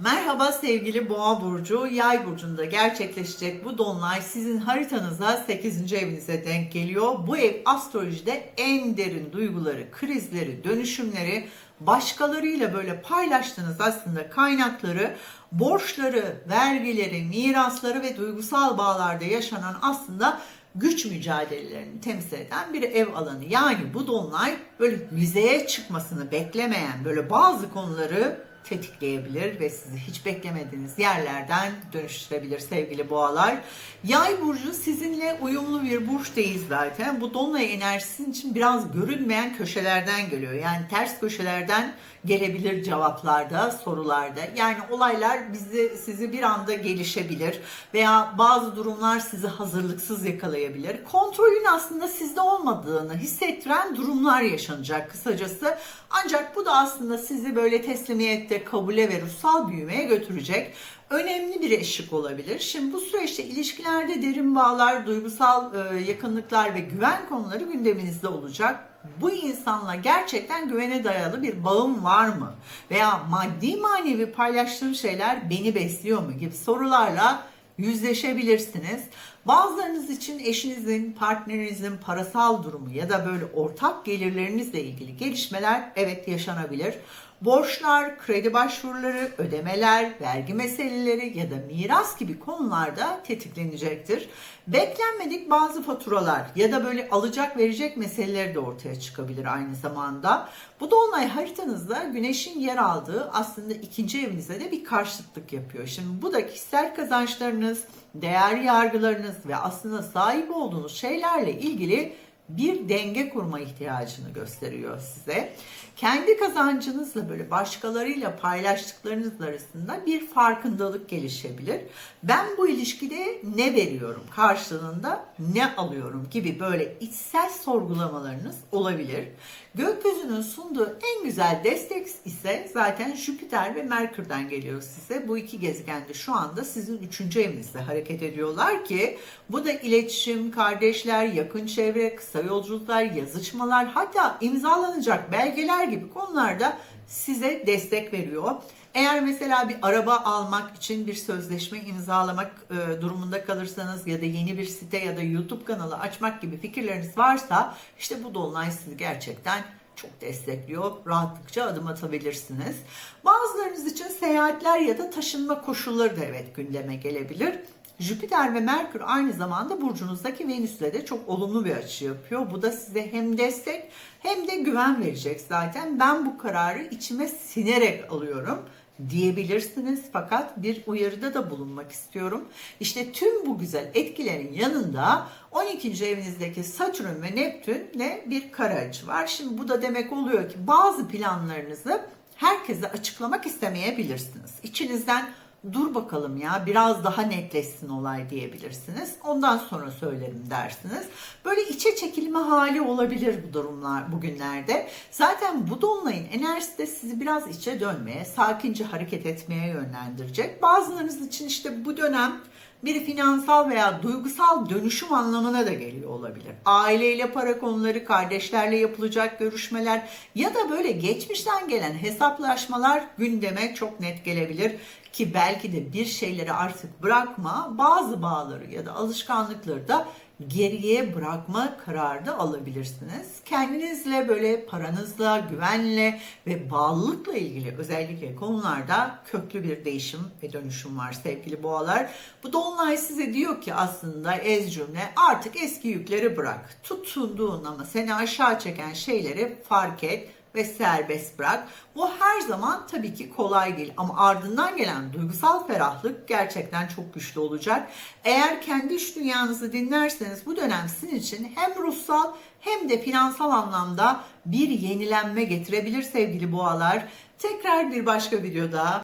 Merhaba sevgili Boğa burcu, Yay burcunda gerçekleşecek bu dolunay sizin haritanıza 8. evinize denk geliyor. Bu ev astrolojide en derin duyguları, krizleri, dönüşümleri, başkalarıyla böyle paylaştığınız aslında kaynakları, borçları, vergileri, mirasları ve duygusal bağlarda yaşanan aslında güç mücadelelerini temsil eden bir ev alanı. Yani bu dolunay böyle yüzeye çıkmasını beklemeyen böyle bazı konuları tetikleyebilir ve sizi hiç beklemediğiniz yerlerden dönüştürebilir sevgili boğalar. Yay burcu sizinle uyumlu bir burç değil zaten. Bu dolunay enerjisi için biraz görünmeyen köşelerden geliyor. Yani ters köşelerden gelebilir cevaplarda, sorularda. Yani olaylar bizi sizi bir anda gelişebilir veya bazı durumlar sizi hazırlıksız yakalayabilir. Kontrolün aslında sizde olmadığını hissettiren durumlar yaşanacak kısacası. Ancak bu da aslında sizi böyle teslimiyette, kabule ve ruhsal büyümeye götürecek önemli bir eşlik olabilir. Şimdi bu süreçte ilişkilerde derin bağlar, duygusal e, yakınlıklar ve güven konuları gündeminizde olacak. Bu insanla gerçekten güvene dayalı bir bağım var mı? Veya maddi manevi paylaştığım şeyler beni besliyor mu gibi sorularla yüzleşebilirsiniz. Bazılarınız için eşinizin, partnerinizin parasal durumu ya da böyle ortak gelirlerinizle ilgili gelişmeler evet yaşanabilir. Borçlar, kredi başvuruları, ödemeler, vergi meseleleri ya da miras gibi konularda tetiklenecektir. Beklenmedik bazı faturalar ya da böyle alacak verecek meseleleri de ortaya çıkabilir aynı zamanda. Bu dolunay haritanızda güneşin yer aldığı aslında ikinci evinize de bir karşıtlık yapıyor. Şimdi bu da kişisel kazançlarınız, değer yargılarınız ve aslında sahip olduğunuz şeylerle ilgili bir denge kurma ihtiyacını gösteriyor size. Kendi kazancınızla böyle başkalarıyla paylaştıklarınız arasında bir farkındalık gelişebilir. Ben bu ilişkide ne veriyorum karşılığında ne alıyorum gibi böyle içsel sorgulamalarınız olabilir. Gökyüzünün sunduğu en güzel destek ise zaten Jüpiter ve Merkür'den geliyor size. Bu iki gezegen de şu anda sizin üçüncü evinizde hareket ediyorlar ki bu da iletişim, kardeşler, yakın çevre, kısa yolculuklar, yazışmalar hatta imzalanacak belgeler gibi konularda size destek veriyor. Eğer mesela bir araba almak için bir sözleşme imzalamak e, durumunda kalırsanız ya da yeni bir site ya da YouTube kanalı açmak gibi fikirleriniz varsa işte bu dolunay sizi gerçekten çok destekliyor. Rahatlıkça adım atabilirsiniz. Bazılarınız için seyahatler ya da taşınma koşulları da evet gündeme gelebilir. Jüpiter ve Merkür aynı zamanda burcunuzdaki Venüs'le de çok olumlu bir açı yapıyor. Bu da size hem destek hem de güven verecek zaten. Ben bu kararı içime sinerek alıyorum diyebilirsiniz fakat bir uyarıda da bulunmak istiyorum. İşte tüm bu güzel etkilerin yanında 12. evinizdeki Satürn ve Neptün'le bir kara açı var. Şimdi bu da demek oluyor ki bazı planlarınızı herkese açıklamak istemeyebilirsiniz. İçinizden dur bakalım ya biraz daha netleşsin olay diyebilirsiniz. Ondan sonra söylerim dersiniz. Böyle içe çekilme hali olabilir bu durumlar bugünlerde. Zaten bu dolunayın enerjisi de sizi biraz içe dönmeye, sakince hareket etmeye yönlendirecek. Bazılarınız için işte bu dönem bir finansal veya duygusal dönüşüm anlamına da geliyor olabilir. Aileyle para konuları, kardeşlerle yapılacak görüşmeler ya da böyle geçmişten gelen hesaplaşmalar gündeme çok net gelebilir ki belki de bir şeyleri artık bırakma, bazı bağları ya da alışkanlıkları da geriye bırakma kararı da alabilirsiniz. Kendinizle böyle paranızla, güvenle ve bağlılıkla ilgili özellikle konularda köklü bir değişim ve dönüşüm var sevgili boğalar. Bu dolunay size diyor ki aslında ez cümle artık eski yükleri bırak. Tutunduğun ama seni aşağı çeken şeyleri fark et ve serbest bırak. Bu her zaman tabii ki kolay değil ama ardından gelen duygusal ferahlık gerçekten çok güçlü olacak. Eğer kendi iş dünyanızı dinlerseniz bu dönem sizin için hem ruhsal hem de finansal anlamda bir yenilenme getirebilir sevgili boğalar. Tekrar bir başka videoda